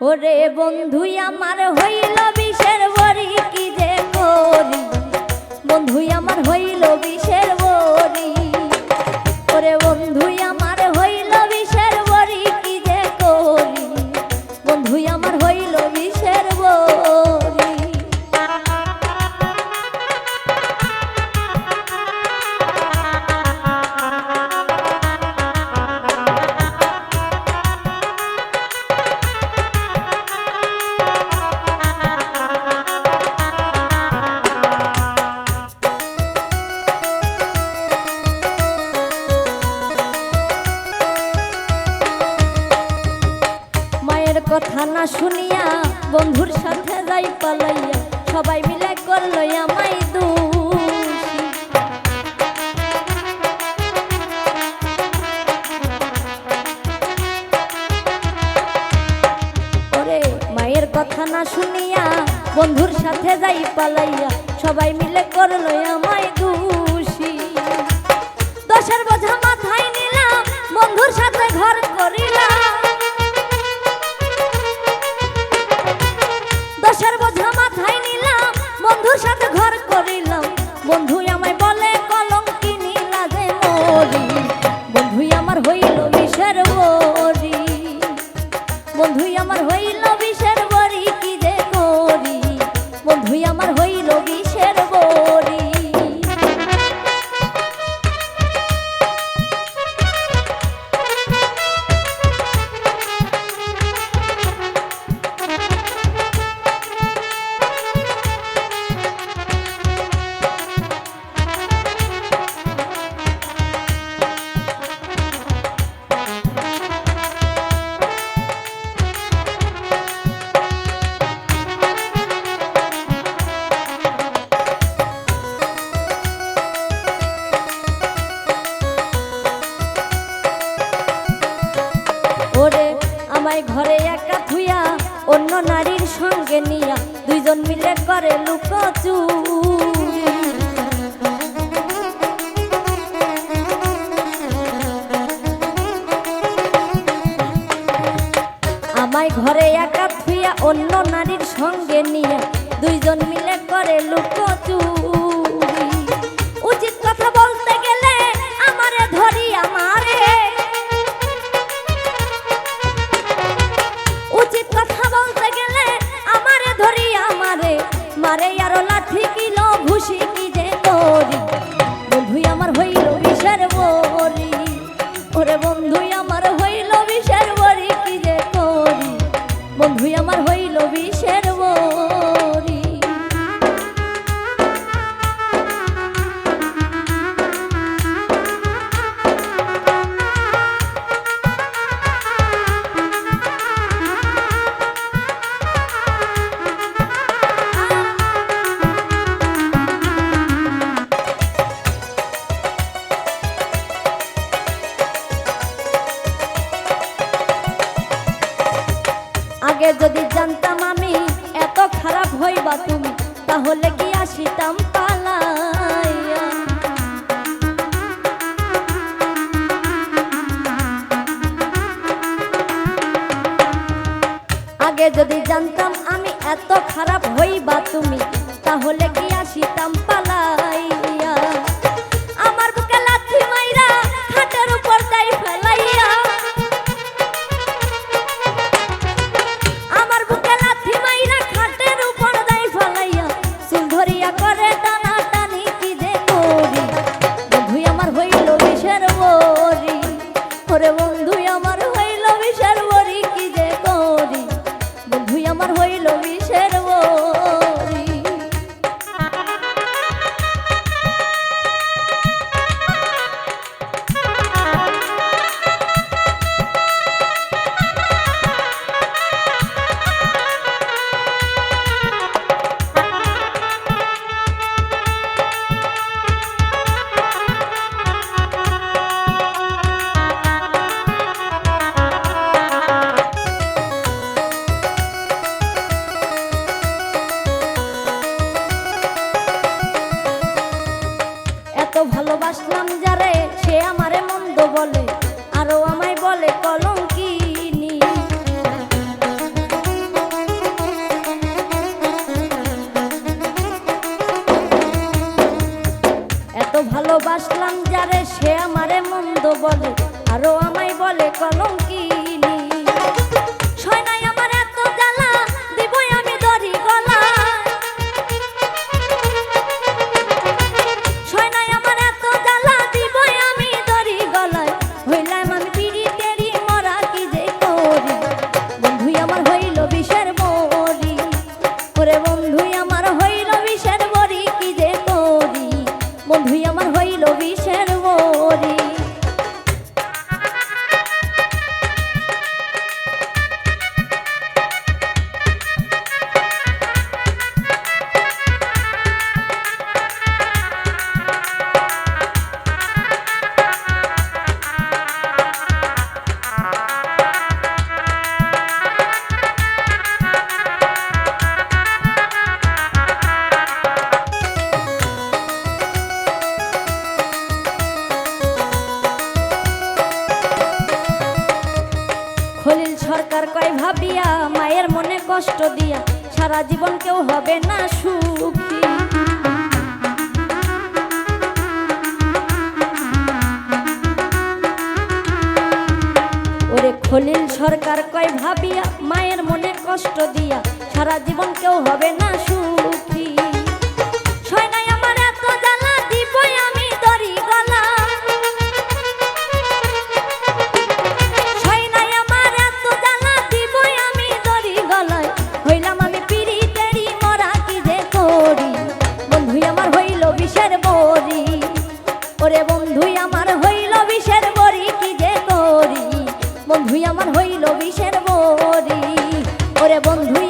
ওরে বন্ধু আমার হইল বিষের বড়ি কি যে করি। বন্ধু আমার হইল বিষের কথা না শুনিয়া বন্ধুর সাথে যাই পালাইয়া, সবাই মিলে করল আমায় মায়ের কথা না শুনিয়া বন্ধুর সাথে যাই পালাইয়া, সবাই মিলে করল আমায় দোষী। দশের বোঝা মরি বন্ধুই আমার হইল বিষের বরি বন্ধুই আমার হইল করে লুকোচুরি আমায় ঘরে একা থুইয়া অন্য নারীর সঙ্গে নিয়ে দুইজন মিলে করে লুকোচুরি মারে আরও লাঠি কিলো ভুসি আগে যদি জানতাম আমি এত খারাপ হইবা তুমি, তাহলে কি আসিতাম আগে যদি জানতাম আমি এত খারাপ হইবা তুমি, তাহলে কি আসিতাম ওরে বন্ধু ভালোবাসলাম যারে, সে আমারে মন্দ বলে, আরও আমায় বলে কলঙ্কিনি। এত ভালোবাসলাম যারে, সে আমারে মন্দ বলে, আরও আমায় বলে কলঙ্কিনি। ছয় কষ্ট দিয়া সারা জীবন কেউ হবে না সুখী। ওরে খলিল সরকার কয় ভাবিয়া, মায়ের মনে কষ্ট দিয়া সারা জীবন কেউ হবে না সুখ। ছিল বিষের মরি ওরে বন্ধু